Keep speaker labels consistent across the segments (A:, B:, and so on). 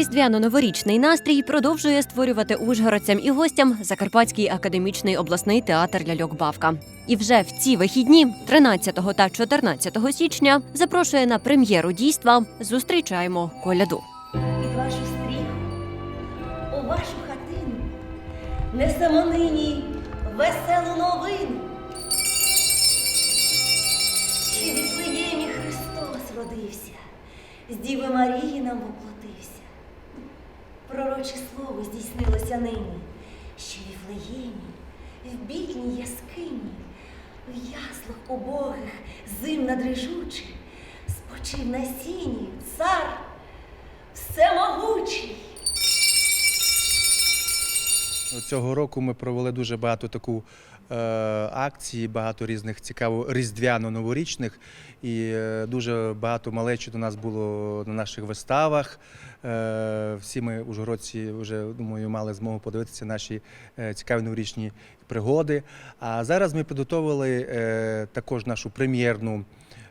A: Різдвяно-новорічний настрій продовжує створювати ужгородцям і гостям Закарпатський академічний обласний театр ляльок Бавка. І вже в ці вихідні, 13 та 14 січня, запрошує на прем'єру дійства Зустрічаємо коляду.
B: під вашу стріху, у вашу хатину, несемо нині веселу новину. Чи в Віфлеємі Христос родився, з Діви Марії нам воплотився. Пророче слово здійснилося нині, що в Віфлеємі, в бідній яскині, в яслах убогих, зим надрижучих, спочив на сіні цар всемогучий.
C: Цього року ми провели дуже багато таку е, акцій, багато різних цікаво різдвяно-новорічних, і е, дуже багато малечі до нас було на наших виставах. Е, всі ми ужгородці вже думаю мали змогу подивитися наші е, цікаві новорічні пригоди. А зараз ми підготовили е, також нашу прем'єрну.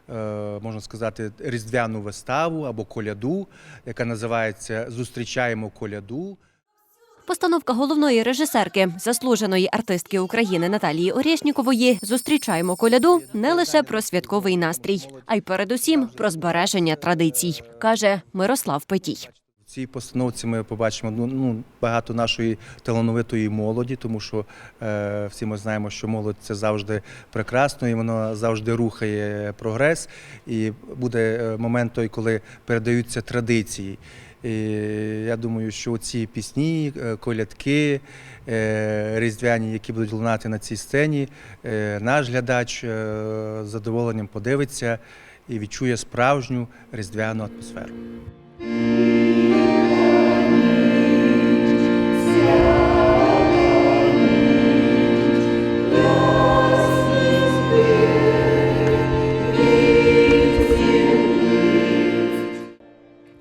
C: е, Можна сказати, різдвяну виставу або коляду, яка називається Зустрічаємо коляду.
A: Постановка головної режисерки, заслуженої артистки України Наталії Орєшнікової Зустрічаємо коляду не лише про святковий настрій, а й передусім про збереження традицій, каже Мирослав Петій.
C: Цій постановці ми побачимо ну, ну, багато нашої талановитої молоді, тому що е, всі ми знаємо, що молодь це завжди прекрасно і воно завжди рухає прогрес. І буде е, момент той, коли передаються традиції. І я думаю, що ці пісні, е, колядки е, різдвяні, які будуть лунати на цій сцені, наш глядач з задоволенням подивиться і відчує справжню різдвяну атмосферу.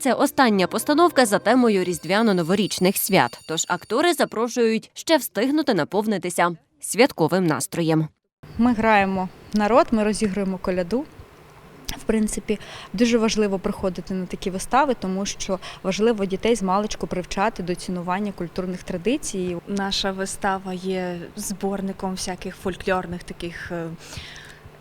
A: Це остання постановка за темою різдвяно-новорічних свят. Тож актори запрошують ще встигнути наповнитися святковим настроєм.
D: Ми граємо народ, ми розігруємо коляду. В принципі, дуже важливо приходити на такі вистави, тому що важливо дітей з маличку привчати до цінування культурних традицій.
E: Наша вистава є зборником всяких фольклорних таких е,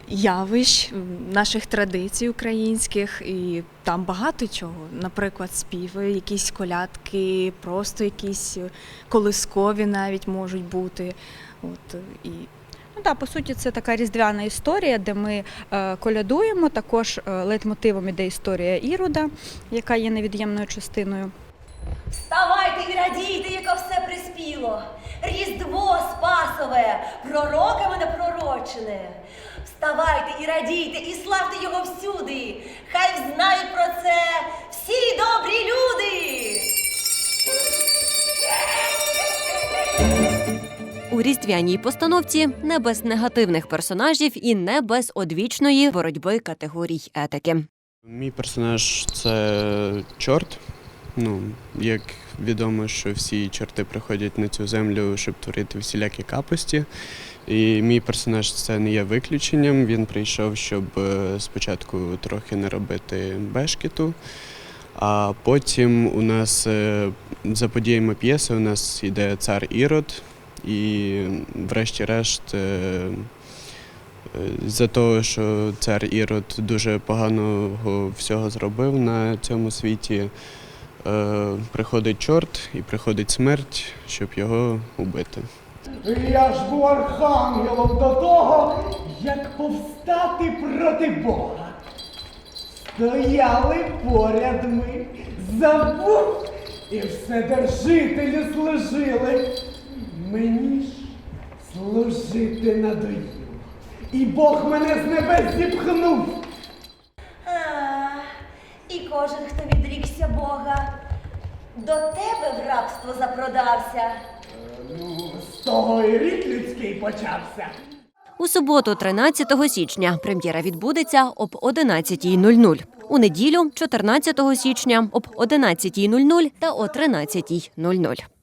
E: явищ, наших традицій українських, і там багато чого. Наприклад, співи, якісь колядки, просто якісь е, колискові навіть можуть бути. От е, і
D: Ну так, по суті, це така різдвяна історія, де ми е, колядуємо. Також е, лейтмотивом іде історія Ірода, яка є невід'ємною частиною.
B: Вставайте і радійте, яко все приспіло. Різдво Спасове, пророками напророчене. Вставайте і радійте, і славте його всюди. Хай знають про це всі добрі люди.
A: У різдвяній постановці не без негативних персонажів і не без одвічної боротьби категорій етики.
F: Мій персонаж це чорт. Ну, як відомо, що всі чорти приходять на цю землю, щоб творити всілякі капості. І мій персонаж це не є виключенням. Він прийшов, щоб е, спочатку трохи не робити бешкету, а потім у нас е, за подіями п'єси у нас йде цар Ірод, і врешті-решт. е, За того, що цар Ірод дуже поганого всього зробив на цьому світі, приходить чорт і приходить смерть, щоб його убити.
G: Я ж був архангелом до того, як повстати проти Бога. Стояли поряд ми, забув, і вседержителю служили. Мені ж служити надоїло. І Бог мене з небес зіпхнув.
B: А, і кожен, хто відрікся Бога, до тебе в рабство запродався.
G: Ну, з того і рік людський почався.
A: У суботу, 13 січня, прем'єра відбудеться об 11.00. У неділю, 14 січня, об 11.00 та о 13.00.